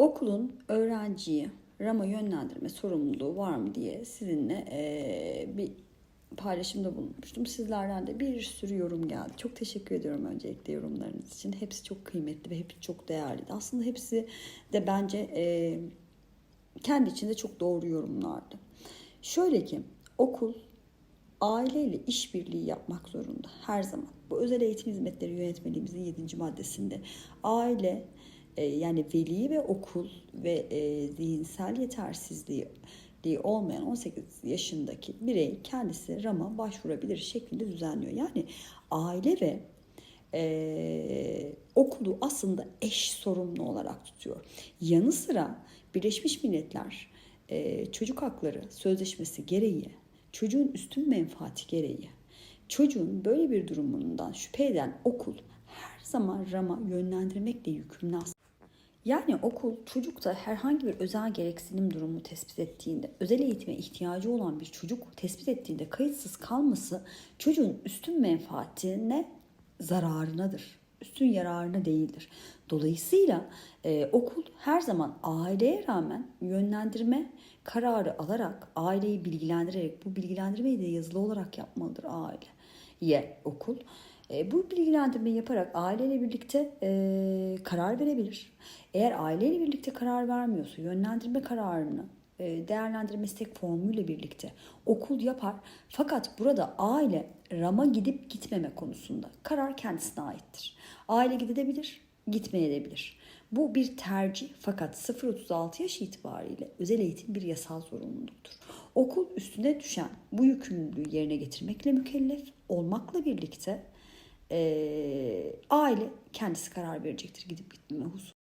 Okulun öğrenciyi RAM'a yönlendirme sorumluluğu var mı diye sizinle eee, bir paylaşımda bulunmuştum. Sizlerden de bir sürü yorum geldi. Çok teşekkür ediyorum öncelikle yorumlarınız için. Hepsi çok kıymetli ve hepsi çok değerliydi. Aslında hepsi de bence eee, kendi içinde çok doğru yorumlardı. Şöyle ki okul aileyle işbirliği yapmak zorunda her zaman. Bu özel eğitim hizmetleri yönetmeliğimizin 7. maddesinde aile e, yani veli ve okul ve e, zihinsel yetersizliği olmayan 18 yaşındaki birey kendisi RAM'a başvurabilir şeklinde düzenliyor. Yani aile ve e, okulu aslında eş sorumlu olarak tutuyor. Yanı sıra Birleşmiş Milletler e, Çocuk Hakları Sözleşmesi gereği çocuğun üstün menfaati gereği çocuğun böyle bir durumundan şüphe eden okul her zaman RAM'a yönlendirmekle yükümlü aslında. Yani okul çocukta herhangi bir özel gereksinim durumu tespit ettiğinde, özel eğitime ihtiyacı olan bir çocuk tespit ettiğinde kayıtsız kalması çocuğun üstün menfaatine zararınadır. Üstün yararına değildir. Dolayısıyla e, okul her zaman aileye rağmen yönlendirme kararı alarak, aileyi bilgilendirerek, bu bilgilendirmeyi de yazılı olarak yapmalıdır aile. Ye okul. E, bu bilgilendirmeyi yaparak aileyle birlikte e, karar verebilir. Eğer aileyle birlikte karar vermiyorsa yönlendirme kararını e, değerlendirme istek formuyla birlikte okul yapar. Fakat burada aile RAM'a gidip gitmeme konusunda karar kendisine aittir. Aile gidebilir, gitmeyebilir. Bu bir tercih fakat 0-36 yaş itibariyle özel eğitim bir yasal zorunluluktur. Okul üstüne düşen bu yükümlülüğü yerine getirmekle mükellef olmakla birlikte eee, aile kendisi karar verecektir gidip gitmeme hususunda.